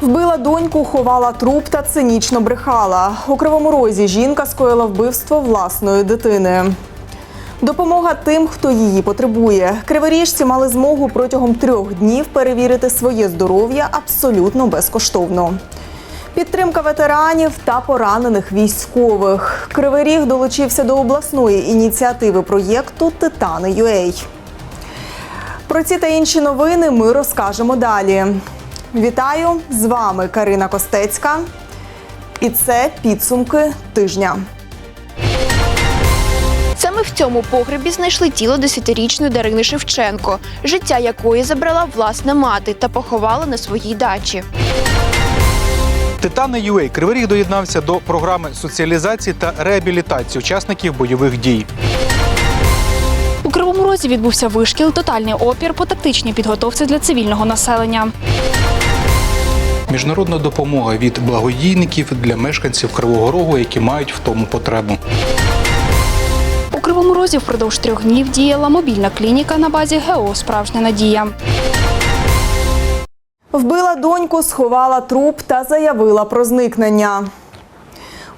Вбила доньку, ховала труп та цинічно брехала. У Кривому Розі жінка скоїла вбивство власної дитини. Допомога тим, хто її потребує. Криворіжці мали змогу протягом трьох днів перевірити своє здоров'я абсолютно безкоштовно. Підтримка ветеранів та поранених військових. Кривий долучився до обласної ініціативи проєкту Титани UA. Про ці та інші новини ми розкажемо далі. Вітаю! З вами Карина Костецька. І це підсумки тижня. Саме в цьому погребі знайшли тіло десятирічної Дарини Шевченко, життя якої забрала власна мати та поховала на своїй дачі. Титани UA Кривий доєднався до програми соціалізації та реабілітації учасників бойових дій. У Кривому Розі відбувся вишкіл, тотальний опір по тактичній підготовці для цивільного населення. Міжнародна допомога від благодійників для мешканців Кривого Рогу, які мають в тому потребу. У Кривому Розі впродовж трьох днів діяла мобільна клініка на базі ГО Справжня надія. Вбила доньку, сховала труп та заявила про зникнення.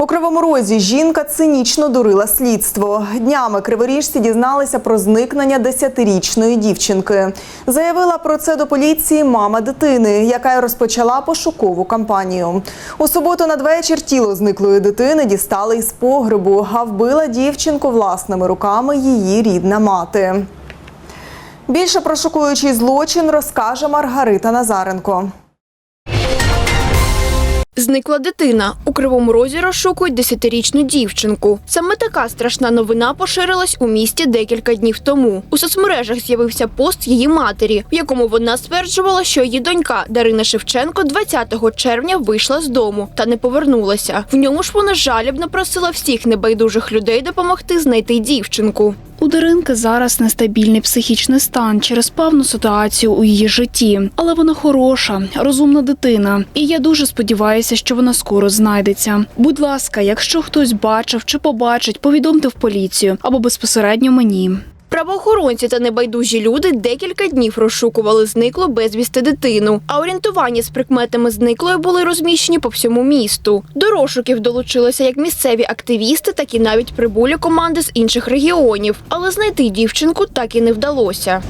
У Кривому Розі жінка цинічно дурила слідство. Днями криворіжці дізналися про зникнення 10-річної дівчинки. Заявила про це до поліції мама дитини, яка й розпочала пошукову кампанію. У суботу надвечір тіло зниклої дитини дістали із погребу, а вбила дівчинку власними руками її рідна мати. Більше про шокуючий злочин розкаже Маргарита Назаренко. Зникла дитина. У Кривому Розі розшукують десятирічну дівчинку. Саме така страшна новина поширилась у місті декілька днів тому. У соцмережах з'явився пост її матері, в якому вона стверджувала, що її донька Дарина Шевченко 20 червня вийшла з дому та не повернулася. В ньому ж вона жалібно просила всіх небайдужих людей допомогти знайти дівчинку. У Даринки зараз нестабільний психічний стан через певну ситуацію у її житті. Але вона хороша, розумна дитина. І я дуже сподіваюся, що вона скоро знайдеться. Будь ласка, якщо хтось бачив чи побачить, повідомте в поліцію або безпосередньо мені. Правоохоронці та небайдужі люди декілька днів розшукували зниклу безвісти дитину. А орієнтування з прикметами зниклої були розміщені по всьому місту. До розшуків долучилися як місцеві активісти, так і навіть прибулі команди з інших регіонів. Але знайти дівчинку так і не вдалося.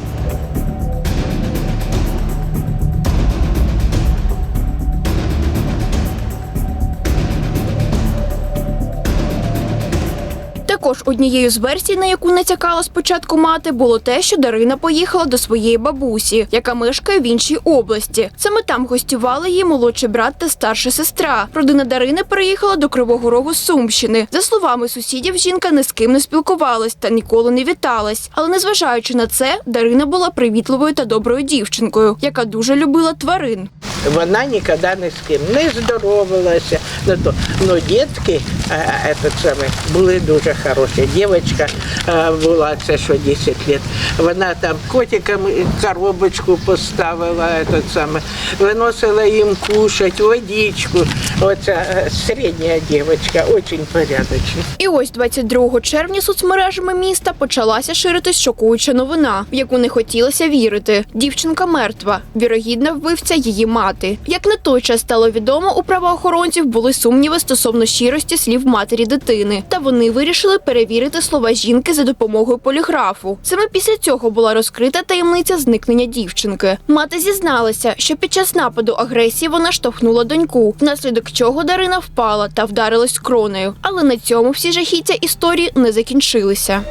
Також однією з версій, на яку натякала спочатку мати, було те, що Дарина поїхала до своєї бабусі, яка мешкає в іншій області. Саме там гостювали її молодший брат та старша сестра. Родина Дарини переїхала до Кривого Рогу з Сумщини. За словами сусідів, жінка ні з ким не спілкувалась та ніколи не віталась. Але незважаючи на це, Дарина була привітливою та доброю дівчинкою, яка дуже любила тварин. Вона ніколи ні з ким не здоровалася. Ну, ну дітки а, этот самий, були дуже хороші. Дівчинка а, була, це що 10 років. Вона там котикам коробочку поставила, этот самий, виносила їм кушать, водичку. Оця середня дівчинка, дуже порядочна. І ось 22 червня соцмережами міста почалася ширитись шокуюча новина, в яку не хотілося вірити. Дівчинка мертва, вірогідна вбивця її мати. Як на той час стало відомо, у правоохоронців були сумніви стосовно щирості слів матері дитини, та вони вирішили перевірити слова жінки за допомогою поліграфу. Саме після цього була розкрита таємниця зникнення дівчинки. Мати зізналася, що під час нападу агресії вона штовхнула доньку, внаслідок чого Дарина впала та вдарилась кронею. Але на цьому всі жахіття історії не закінчилися.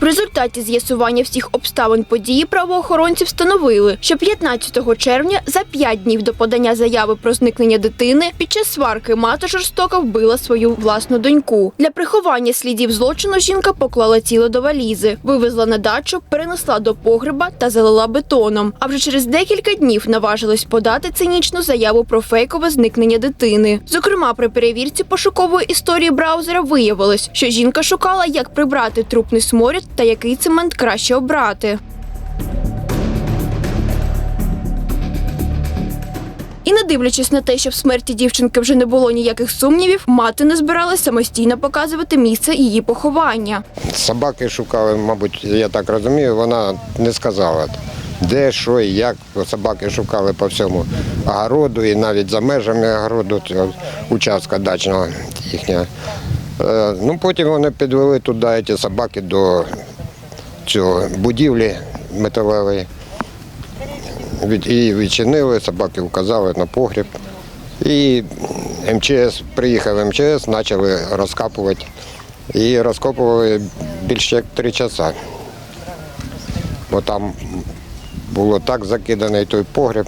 В результаті з'ясування всіх обставин події правоохоронці встановили, що 15 червня, за 5 днів до подання заяви про зникнення дитини, під час сварки мати жорстоко вбила свою власну доньку. Для приховання слідів злочину жінка поклала тіло до валізи, вивезла на дачу, перенесла до погреба та залила бетоном. А вже через декілька днів наважилась подати цинічну заяву про фейкове зникнення дитини. Зокрема, при перевірці пошукової історії браузера виявилось, що жінка шукала, як прибрати трупний сморід та який цемент краще обрати. І не дивлячись на те, що в смерті дівчинки вже не було ніяких сумнівів, мати не збиралась самостійно показувати місце її поховання. Собаки шукали, мабуть, я так розумію, вона не сказала, де, що і як. Собаки шукали по всьому огороду і навіть за межами огороду участка дачного їхнього. Е, Ну, потім вони підвели туди ці собаки до цього будівлі металевої. І відчинили, собаки вказали на погріб. І МЧС, приїхав МЧС, почали розкапувати. І розкопували більше як три часа. Бо там було так закиданий той погріб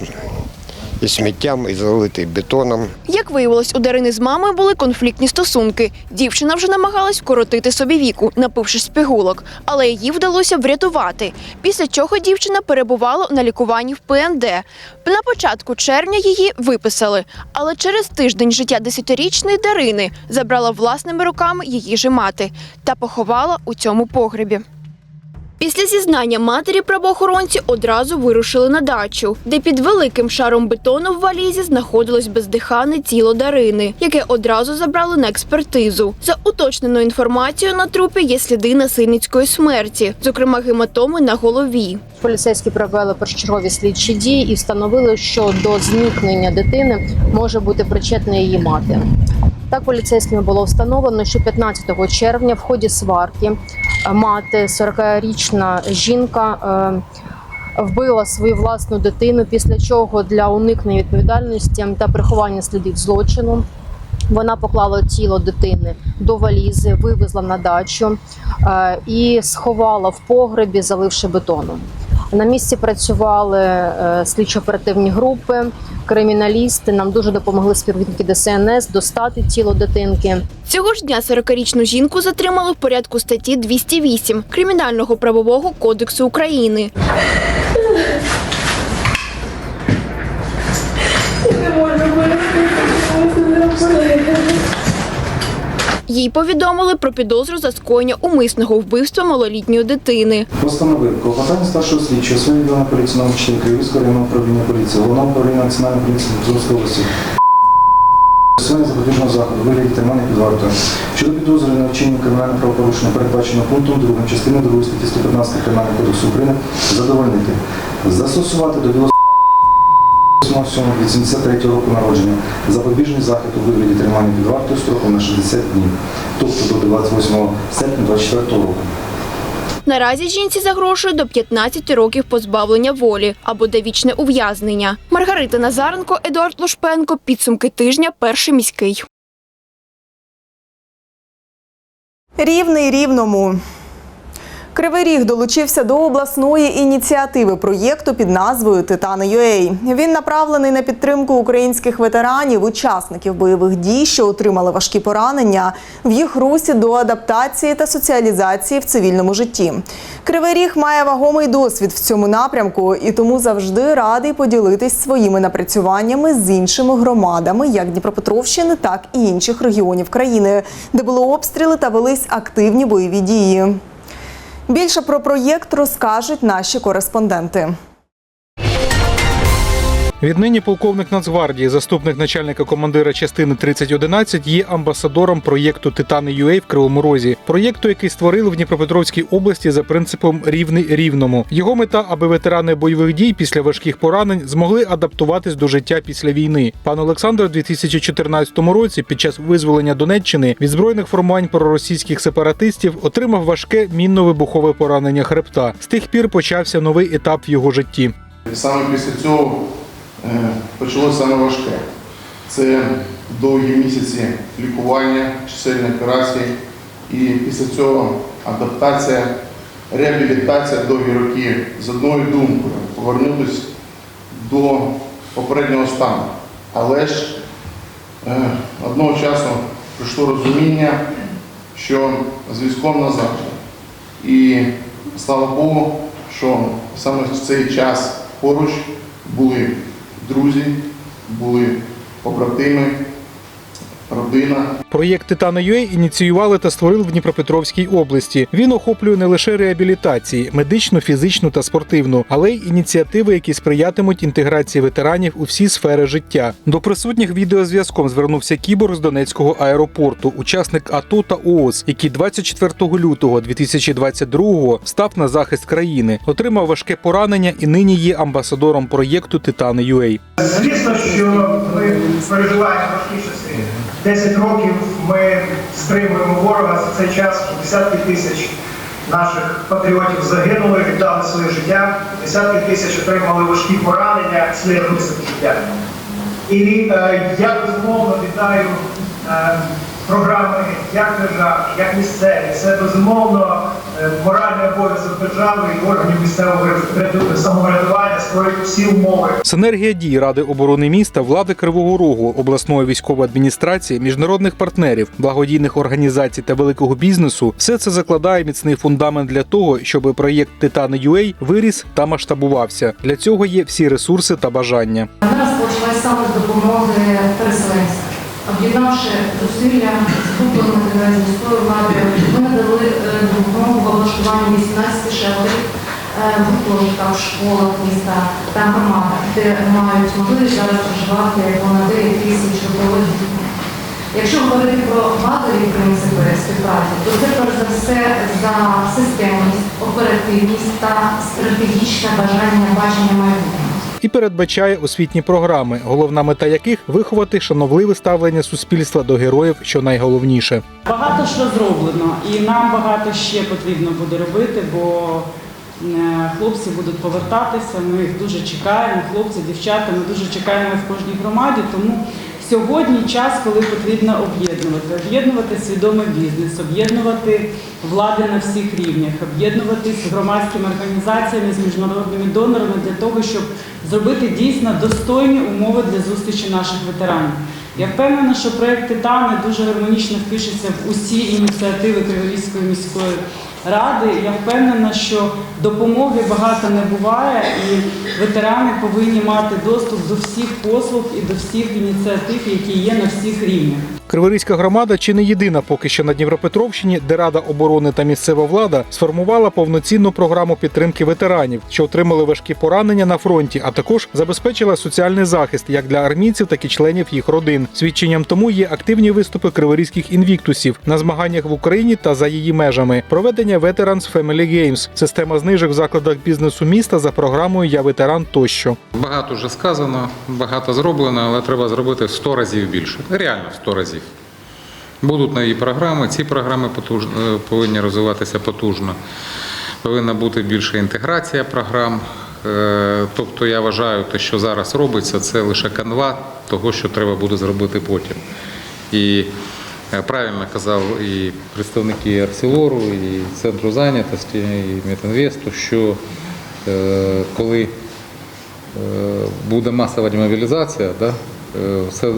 і сміттям, і залитий бетоном. Як виявилось, у Дарини з мамою були конфліктні стосунки. Дівчина вже намагалась вкоротити собі віку, напившись пігулок, але її вдалося врятувати. Після чого дівчина перебувала на лікуванні в ПНД. На початку червня її виписали, але через тиждень життя десятирічної Дарини забрала власними руками її же мати та поховала у цьому погребі. Після зізнання матері правоохоронці одразу вирушили на дачу, де під великим шаром бетону в валізі знаходилось бездихане тіло Дарини, яке одразу забрали на експертизу. За уточненою інформацією на трупі є сліди насильницької смерті, зокрема гематоми на голові. Поліцейські провели першочергові слідчі дії і встановили, що до зникнення дитини може бути причетна її мати. Так, поліцейськими було встановлено, що 15 червня в ході сварки мати, 40-річна жінка, е, вбила свою власну дитину, після чого для уникнення відповідальності та приховання слідів злочину вона поклала тіло дитини до валізи, вивезла на дачу е, і сховала в погребі, заливши бетоном. На місці працювали е, слідчо-оперативні групи, криміналісти. Нам дуже допомогли співробітники ДСНС достати тіло дитинки. Цього ж дня 40-річну жінку затримали в порядку статті 208 Кримінального правового кодексу України. Їй повідомили про підозру за скоєння умисного вбивства малолітньої дитини. Постановив клопотання старшого слідчого відомо поліції номер 4 Київського районного управління поліції, головного управління національної поліції Дніпровської області. Сьогодні запобіжного заходу вигляді тримання під вартою. Щодо підозри на вчинення кримінального правопорушення, передбачено пунктом 2 частини 2 статті 115 Кримінального кодексу України, задовольнити, застосувати до біло 83 року народження запобіжний захід у вигляді тримання під вартою строком на 60 днів, тобто до 28 серпня 24 року. Наразі жінці загрожує до 15 років позбавлення волі або довічне ув'язнення. Маргарита Назаренко, Едуард Лушпенко. Підсумки тижня. Перший міський. Рівний рівному. Кривий Ріг долучився до обласної ініціативи проєкту під назвою Титани UA. Він направлений на підтримку українських ветеранів, учасників бойових дій, що отримали важкі поранення в їх русі до адаптації та соціалізації в цивільному житті. Кривий Ріг має вагомий досвід в цьому напрямку і тому завжди радий поділитись своїми напрацюваннями з іншими громадами, як Дніпропетровщини, так і інших регіонів країни, де були обстріли та велись активні бойові дії. Більше про проєкт розкажуть наші кореспонденти. Віднині полковник Нацгвардії, заступник начальника командира частини 3011, є амбасадором проєкту Титани UA в Кривому Розі. Проєкту, який створили в Дніпропетровській області за принципом рівний рівному. Його мета, аби ветерани бойових дій після важких поранень змогли адаптуватись до життя після війни. Пан Олександр у 2014 році, під час визволення Донеччини від збройних формувань проросійських сепаратистів, отримав важке мінно-вибухове поранення хребта. З тих пір почався новий етап в його житті. Саме після цього почалося саме важке. Це довгі місяці лікування, чисельні операції, і після цього адаптація, реабілітація довгі роки з одною думкою повернутися до попереднього стану. Але ж е, одного часу прийшло розуміння, що з військом назавжди. І слава Богу, що саме в цей час поруч були друзі, були побратими, родина. Проєкт Титана.UA ініціювали та створили в Дніпропетровській області. Він охоплює не лише реабілітації, медичну, фізичну та спортивну, але й ініціативи, які сприятимуть інтеграції ветеранів у всі сфери життя. До присутніх відеозв'язком звернувся кіборг з Донецького аеропорту, учасник АТО та ООС, який 24 лютого 2022-го став на захист країни, отримав важке поранення і нині є амбасадором проєкту Титани.UA. Звісно, що ми переживаємо важкі часи. 10 років ми стримуємо ворога за цей час, десятки тисяч наших патріотів загинули, віддали своє життя, десятки тисяч отримали важкі поранення, слідуються життя. І е, я безумовно вітаю е, програми як держави, як місцеві. Це безумовно е, моральний обов'язок держави і органів місцевого ряду- самоврядування створити всі умови Синергія дій Ради оборони міста, влади Кривого Рогу, обласної військової адміністрації, міжнародних партнерів, благодійних організацій та великого бізнесу все це закладає міцний фундамент для того, щоб проєкт Титани UA виріс та масштабувався. Для цього є всі ресурси та бажання. Вона розпочалась саме з допомоги переселенцям. Об'єднавши зусилля з групами з міською владою, ми надали е, допомогу в облаштуванні 18 шелтерів е, в гуртожитках, школах міста та громадах, де мають можливість зараз проживати понад 9 тисяч трудових дітей. Якщо говорити про базові принципи співпраці, то це перш за все за системність, оперативність та стратегічне бажання бачення майбутнього. І передбачає освітні програми, головна мета яких виховати шановливе ставлення суспільства до героїв, що найголовніше. Багато що зроблено, і нам багато ще потрібно буде робити, бо е, хлопці будуть повертатися. Ми їх дуже чекаємо. Хлопці, дівчата, ми дуже чекаємо в кожній громаді. Тому сьогодні час, коли потрібно об'єднувати, об'єднувати свідомий бізнес, об'єднувати влади на всіх рівнях, об'єднуватись з громадськими організаціями, з міжнародними донорами для того, щоб зробити дійсно достойні умови для зустрічі наших ветеранів. Я впевнена, що проект Титани дуже гармонічно впишеться в усі ініціативи Криворізької міської ради. Я впевнена, що допомоги багато не буває, і ветерани повинні мати доступ до всіх послуг і до всіх ініціатив, які є на всіх рівнях. Криворізька громада чи не єдина поки що на Дніпропетровщині, де Рада оборони та місцева влада сформувала повноцінну програму підтримки ветеранів, що отримали важкі поранення на фронті, а також забезпечила соціальний захист як для армійців, так і членів їх родин. Свідченням тому є активні виступи криворізьких інвіктусів на змаганнях в Україні та за її межами. Проведення Veterans Family Games, система знижок в закладах бізнесу міста за програмою Я ветеран тощо. Багато вже сказано, багато зроблено, але треба зробити в 100 разів більше. Реально в 100 разів. Будуть нові програми, ці програми потуж... е, повинні розвиватися потужно. Повинна бути більша інтеграція програм. Е, Тобто я вважаю, те, що зараз робиться, це лише канва того, що треба буде зробити потім. І е, правильно казав і представники Арселору, і Центру зайнятості, і Метінвесту, що коли буде масова демобілізація, да, е, все,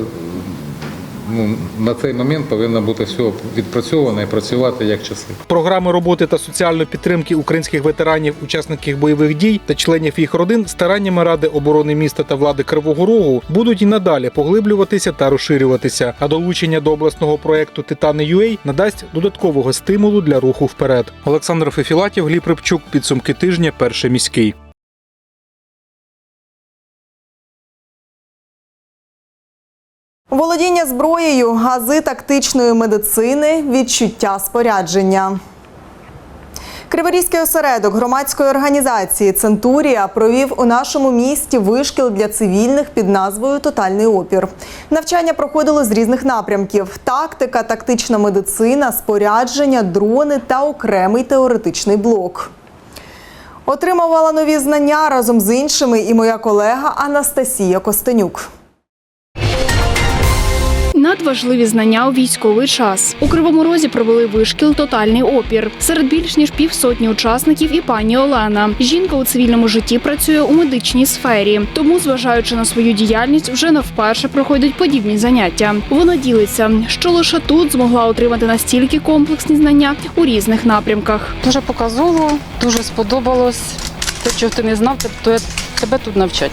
ну, на цей момент повинно бути все відпрацьовано і працювати як часи. Програми роботи та соціальної підтримки українських ветеранів, учасників бойових дій та членів їх родин стараннями Ради оборони міста та влади Кривого Рогу будуть і надалі поглиблюватися та розширюватися. А долучення до обласного проекту Титани UA надасть додаткового стимулу для руху вперед. Олександр Фефілатів, Гліб Рибчук, підсумки тижня, перший міський. Володіння зброєю, гази тактичної медицини, відчуття спорядження. Криворізький осередок громадської організації Центурія провів у нашому місті вишкіл для цивільних під назвою Тотальний опір. Навчання проходило з різних напрямків: тактика, тактична медицина, спорядження, дрони та окремий теоретичний блок. Отримувала нові знання разом з іншими і моя колега Анастасія Костенюк. Надважливі знання у військовий час. У Кривому Розі провели вишкіл Тотальний опір. Серед більш ніж півсотні учасників і пані Олена. Жінка у цивільному житті працює у медичній сфері, тому, зважаючи на свою діяльність, вже не вперше проходять подібні заняття. Вона ділиться, що лише тут змогла отримати настільки комплексні знання у різних напрямках. Дуже показово, дуже сподобалось. Те, чого ти не знав, то тебе тут навчать.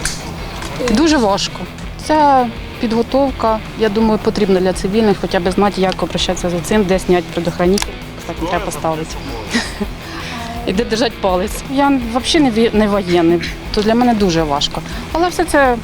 Дуже важко. Ця підготовка, я думаю, потрібна для цивільних, хоча б знати, як обращатися за цим, де зняти предохранитель, так треба поставити. І де держати палець. Я взагалі не, не воєнний, то для мене дуже важко. Але все це,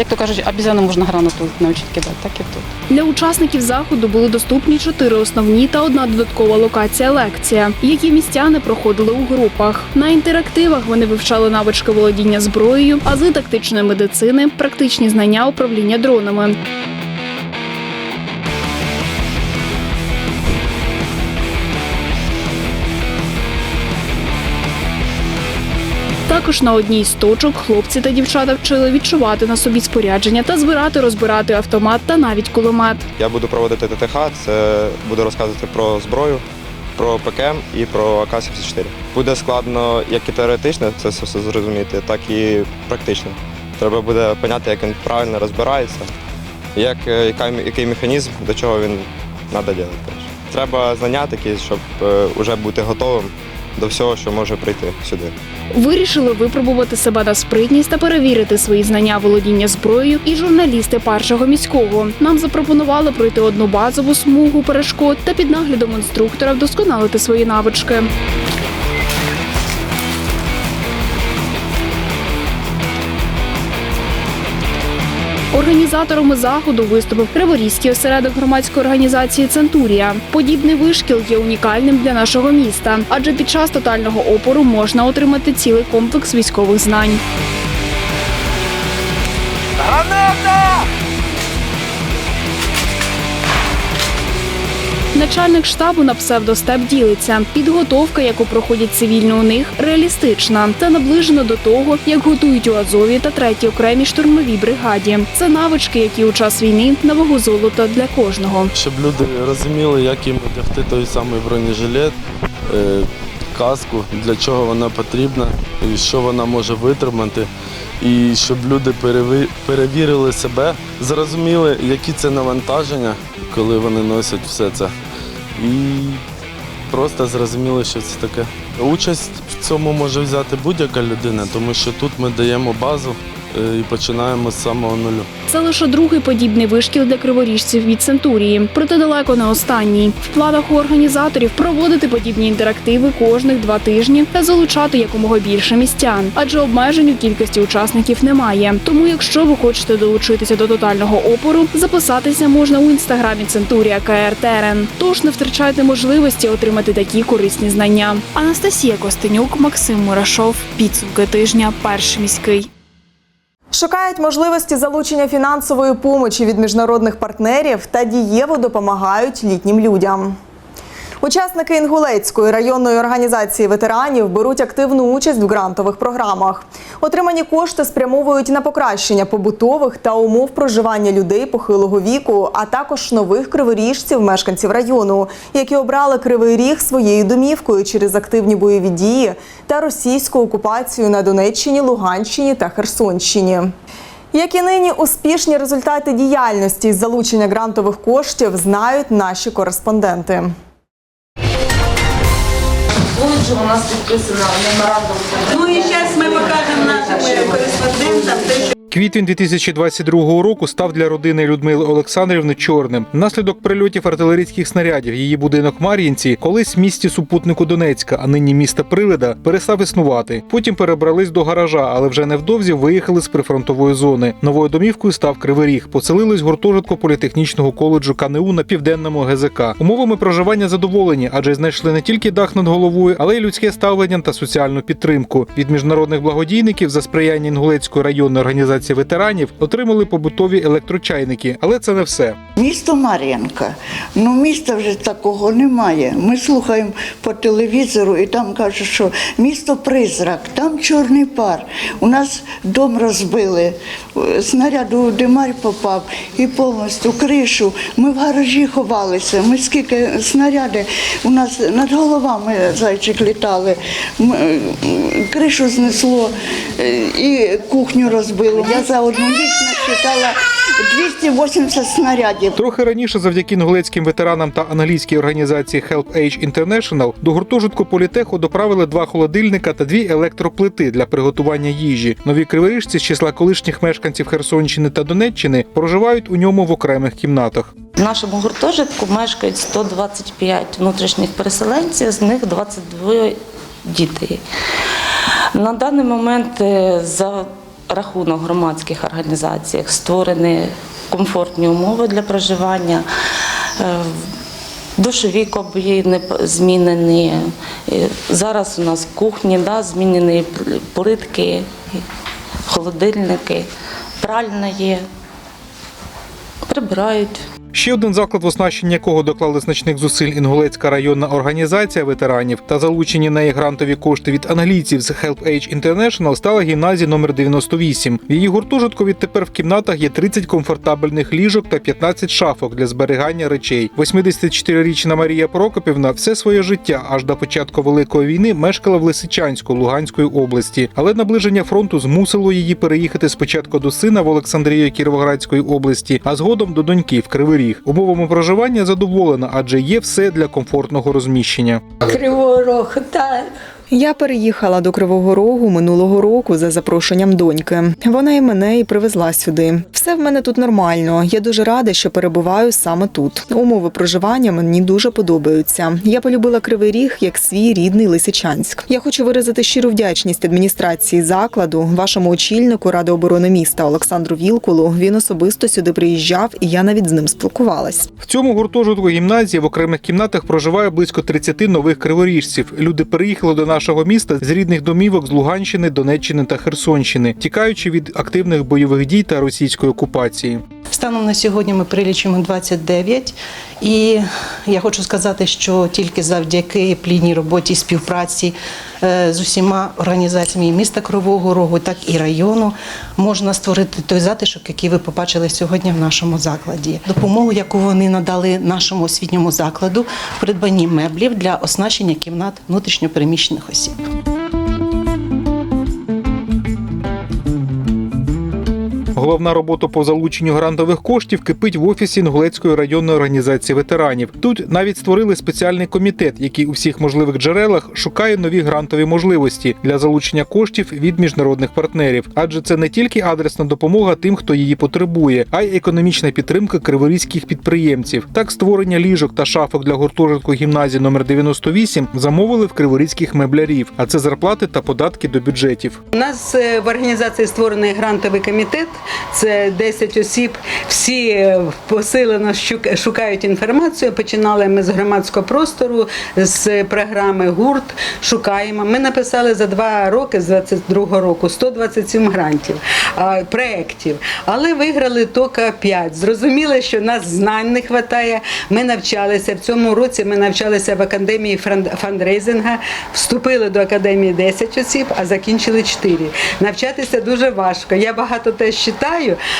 як то кажуть, обізяно можна гранату навчити кидати, так і тут. Для учасників заходу були доступні чотири основні та одна додаткова локація лекція, які містяни проходили у групах. На інтерактивах вони вивчали навички володіння зброєю, ази тактичної медицини, практичні знання управління дронами. Також на одній з точок хлопці та дівчата вчили відчувати на собі спорядження та збирати, розбирати автомат та навіть кулемет. Я буду проводити ТТХ, це буду розказувати про зброю, про ПКМ і про АК-74. Буде складно як і теоретично це все зрозуміти, так і практично. Треба буде поняти, як він правильно розбирається, як, е, яка, який механізм, до чого він треба робити. Треба знання такі, щоб вже бути готовим до всього, що може прийти сюди. Вирішили випробувати себе на спритність та перевірити свої знання володіння зброєю і журналісти першого міського. Нам запропонували пройти одну базову смугу перешкод та під наглядом інструктора вдосконалити свої навички. Організаторами заходу виступив Криворізький осередок громадської організації Центурія. Подібний вишкіл є унікальним для нашого міста, адже під час тотального опору можна отримати цілий комплекс військових знань. Начальник штабу на псевдостеп ділиться. Підготовка, яку проходять цивільні у них, реалістична та наближена до того, як готують у Азові та третій окремій штурмовій бригаді. Це навички, які у час війни на вагу золота для кожного. щоб люди розуміли, як їм одягти той самий бронежилет, е, каску, для чого вона потрібна, і що вона може витримати. І щоб люди перевірили себе, зрозуміли, які це навантаження, коли вони носять все це. І просто зрозуміли, що це таке. Участь в цьому може взяти будь-яка людина, тому що тут ми даємо базу і починаємо з самого нулю. Це лише другий подібний вишкіл для криворіжців від Центурії, проте далеко не останній. В планах у організаторів проводити подібні інтерактиви кожних два тижні та залучати якомога більше містян, адже обмежень у кількості учасників немає. Тому, якщо ви хочете долучитися до тотального опору, записатися можна у інстаграмі Центурія КР Терен. Тож не втрачайте можливості отримати такі корисні знання. Анастасія Костенюк, Максим Мурашов. Підсумки тижня. Перший міський. Шукають можливості залучення фінансової помочі від міжнародних партнерів та дієво допомагають літнім людям. Учасники Інгулецької районної організації ветеранів беруть активну участь в грантових програмах. Отримані кошти спрямовують на покращення побутових та умов проживання людей похилого віку, а також нових криворіжців, мешканців району, які обрали кривий ріг своєю домівкою через активні бойові дії та російську окупацію на Донеччині, Луганщині та Херсонщині. Як і нині успішні результати діяльності із залучення грантових коштів знають наші кореспонденти. Тут у нас підписано меморандум. Ну і зараз ми покажемо нашим кореспондентам те, що Квітень 2022 року став для родини Людмили Олександрівни чорним. Внаслідок прильотів артилерійських снарядів її будинок Мар'їнці, колись в місті супутнику Донецька, а нині міста Привида, перестав існувати. Потім перебрались до гаража, але вже невдовзі виїхали з прифронтової зони. Новою домівкою став Кривий Ріг. Поселились в гуртожитку політехнічного коледжу КНУ на південному ГЗК. Умовами проживання задоволені, адже знайшли не тільки дах над головою, але й людське ставлення та соціальну підтримку. Від міжнародних благодійників за сприяння Інгулецької районної організації ветеранів отримали побутові електрочайники, але це не все. Місто Мар'їнка. Ну, міста вже такого немає. Ми слухаємо по телевізору і там кажуть, що місто призрак, там чорний пар. У нас дом розбили, снаряд у димарь попав і повністю кришу. Ми в гаражі ховалися. Ми скільки снаряди у нас над головами зайчик літали, кришу знесло е, і кухню розбило. Я за одну ніч насчитала 280 снарядів. Трохи раніше, завдяки інгулецьким ветеранам та англійській організації Help Age International, до гуртожитку політеху доправили два холодильника та дві електроплити для приготування їжі. Нові криворіжці з числа колишніх мешканців Херсонщини та Донеччини проживають у ньому в окремих кімнатах. В нашому гуртожитку мешкають 125 внутрішніх переселенців, з них 22 діти. На даний момент е, за рахунок громадських організацій створені комфортні умови для проживання. Е, Душові кабіни змінені. Е, Зараз у нас кухні да, змінені плитки, холодильники, пральна є. Прибирають. Ще один заклад, в оснащенні якого доклали значних зусиль інгулецька районна організація ветеранів та залучені неї грантові кошти від англійців з Help Age International стала гімназія номер 98. В її гуртожитку відтепер в кімнатах є 30 комфортабельних ліжок та 15 шафок для зберігання речей. 84-річна Марія Прокопівна все своє життя аж до початку великої війни мешкала в Лисичанську Луганської області, але наближення фронту змусило її переїхати спочатку до сина в Олександрію Кіровоградської області, а згодом до доньки в Кривий. Умовами проживання задоволена, адже є все для комфортного розміщення. Кривого Рогу, так. Я переїхала до Кривого Рогу минулого року за запрошенням доньки. Вона і мене і привезла сюди. Все в мене тут нормально. Я дуже рада, що перебуваю саме тут. Умови проживання мені дуже подобаються. Я полюбила Кривий Ріг як свій рідний Лисичанськ. Я хочу виразити щиру вдячність адміністрації закладу, вашому очільнику Ради оборони міста Олександру Вілкулу. Він особисто сюди приїжджав, і я навіть з ним спілкувалась. В цьому гуртожитку гімназії в окремих кімнатах проживає близько 30 нових криворіжців. Люди переїхали до нашого міста з рідних домівок з Луганщини, Донеччини та Херсонщини, тікаючи від активних бойових дій та російської окупації. Станом на сьогодні ми прилічимо 29. І я хочу сказати, що тільки завдяки плідній роботі співпраці з усіма організаціями міста Кривого Рогу, так і району, можна створити той затишок, який ви побачили сьогодні в нашому закладі. Допомогу, яку вони надали нашому освітньому закладу, в придбанні меблів для оснащення кімнат внутрішньопереміщених осіб. Головна робота по залученню грантових коштів кипить в офісі Інгулецької районної організації ветеранів. Тут навіть створили спеціальний комітет, який у всіх можливих джерелах шукає нові грантові можливості для залучення коштів від міжнародних партнерів. Адже це не тільки адресна допомога тим, хто її потребує, а й економічна підтримка криворізьких підприємців. Так створення ліжок та шафок для гуртожитку гімназії номер 98 замовили в криворізьких меблярів, а це зарплати та податки до бюджетів. У нас е, в організації створений грантовий комітет. Це 10 осіб. Всі е, посилено шукають інформацію. Починали ми з громадського простору, з програми гурт. Шукаємо. Ми написали за два роки, з 22 року, 127 грантів, проєктів. Але виграли тільки 5. Зрозуміли, що нас знань не вистачає. Ми навчалися в цьому році. Ми навчалися в академії фандрейзинга, вступили до академії 10 осіб, а закінчили 4. Навчатися дуже важко. Я багато теж читаю,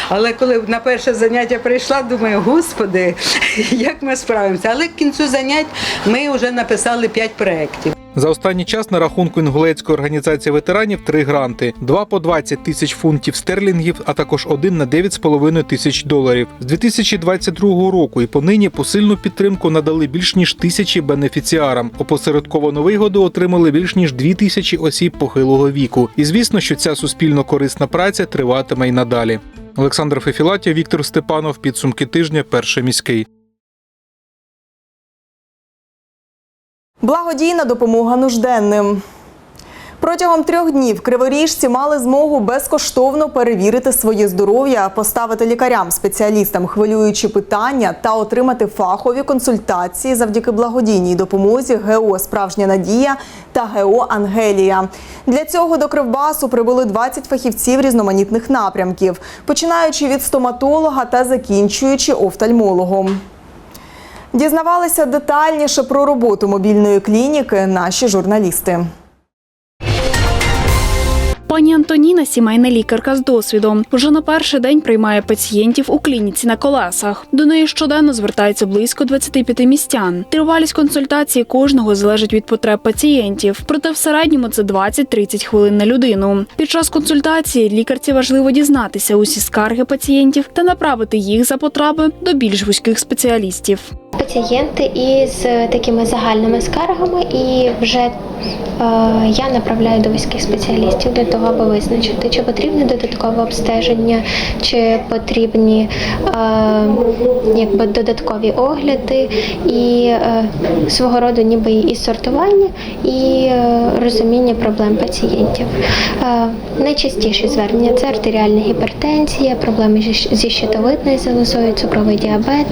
але коли на перше заняття прийшла, думаю, господи, як ми справимося. Але к кінцю занять ми вже написали п'ять проєктів. За останній час на рахунку інгулецької організації ветеранів три гранти: два по 20 тисяч фунтів стерлінгів, а також один на 9,5 тисяч доларів. З 2022 року і понині посильну підтримку надали більш ніж тисячі бенефіціарам. Опосередковану вигоду отримали більш ніж дві тисячі осіб похилого віку. І звісно, що ця суспільно корисна праця триватиме й надалі. Олександр Фефілатів, Віктор Степанов. Підсумки тижня. Перший міський. Благодійна допомога нужденним. Протягом трьох днів криворіжці мали змогу безкоштовно перевірити своє здоров'я, поставити лікарям-спеціалістам хвилюючі питання та отримати фахові консультації завдяки благодійній допомозі ГО Справжня Надія та ГО Ангелія. Для цього до Кривбасу прибули 20 фахівців різноманітних напрямків, починаючи від стоматолога та закінчуючи офтальмологом. Дізнавалися детальніше про роботу мобільної клініки наші журналісти. Пані Антоніна, сімейна лікарка з досвідом, вже на перший день приймає пацієнтів у клініці на колесах. До неї щоденно звертається близько 25 містян. Тривалість консультації кожного залежить від потреб пацієнтів. Проте в середньому це 20-30 хвилин на людину. Під час консультації лікарці важливо дізнатися усі скарги пацієнтів та направити їх за потреби до більш вузьких спеціалістів. Пацієнти із такими загальними скаргами, і вже е, я направляю до вузьких спеціалістів для того, аби визначити, чи потрібне додаткове обстеження, чи потрібні е, якби додаткові огляди, і е, свого роду ніби і сортування, і е, розуміння проблем пацієнтів. Е, найчастіші звернення це артеріальна гіпертензія, проблеми зі щитовидною залозою, цукровий діабет,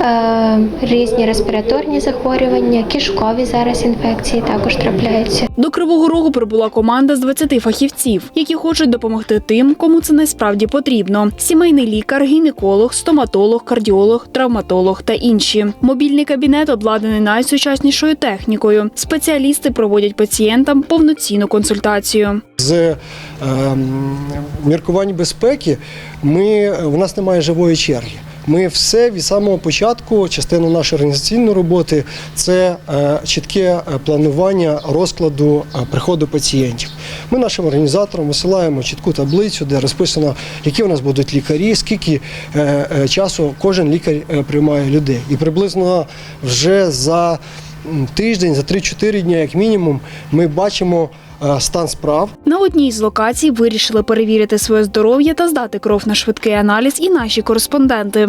е, різні респіраторні захворювання, кишкові зараз інфекції також трапляються. До Кривого Рогу прибула команда з 20 фахівців, які хочуть допомогти тим, кому це насправді потрібно: сімейний лікар, гінеколог, стоматолог, кардіолог, травматолог та інші. Мобільний кабінет обладнаний найсучаснішою технікою. Спеціалісти проводять пацієнтам повноцінну консультацію. З ем, міркувань безпеки ми, у нас немає живої черги. Ми все від самого початку, частина нашої організаційної роботи це е, чітке е, планування розкладу е, приходу пацієнтів. Ми нашим організаторам висилаємо чітку таблицю, де розписано, які у нас будуть лікарі, скільки часу кожен лікар приймає людей. І приблизно вже за тиждень, за 3-4 дні, як мінімум, ми бачимо е, стан справ. На одній з локацій вирішили перевірити своє здоров'я та здати кров на швидкий аналіз і наші кореспонденти.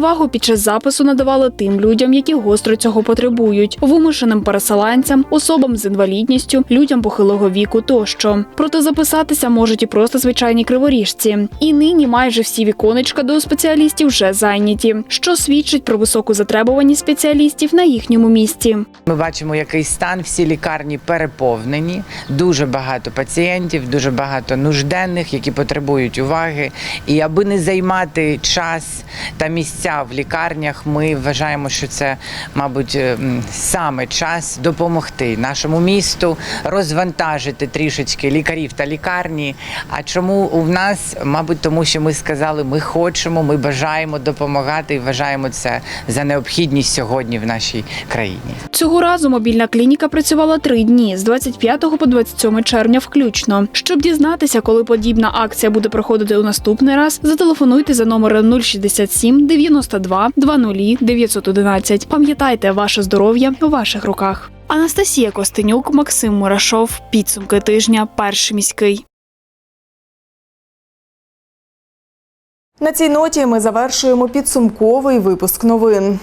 Перевагу під час запису надавали тим людям, які гостро цього потребують, вимушеним переселенцям, особам з інвалідністю, людям похилого віку тощо. Проте записатися можуть і просто звичайні криворіжці. І нині майже всі віконечка до спеціалістів вже зайняті, що свідчить про високу затребуваність спеціалістів на їхньому місці. Ми бачимо, який стан. Всі лікарні переповнені. Дуже багато пацієнтів, дуже багато нужденних, які потребують уваги. І аби не займати час та місця в лікарнях, ми вважаємо, що це, мабуть, ем, саме час допомогти нашому місту розвантажити трішечки лікарів та лікарні. А чому у нас, мабуть, тому що ми сказали, ми хочемо, ми бажаємо допомагати і вважаємо це за необхідність сьогодні в нашій країні. Цього разу мобільна клініка працювала три дні з 25 по 27 червня включно. Щоб дізнатися, коли подібна акція буде проходити у наступний раз, зателефонуйте за номером 067 92 20 911. Пам'ятайте, ваше здоров'я у ваших руках. Анастасія Костенюк, Максим Мурашов. Підсумки тижня. Перший міський. На цій ноті ми завершуємо підсумковий випуск новин.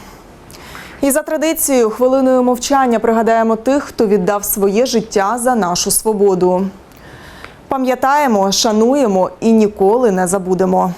І за традицією, хвилиною мовчання пригадаємо тих, хто віддав своє життя за нашу свободу. Пам'ятаємо, шануємо і ніколи не забудемо.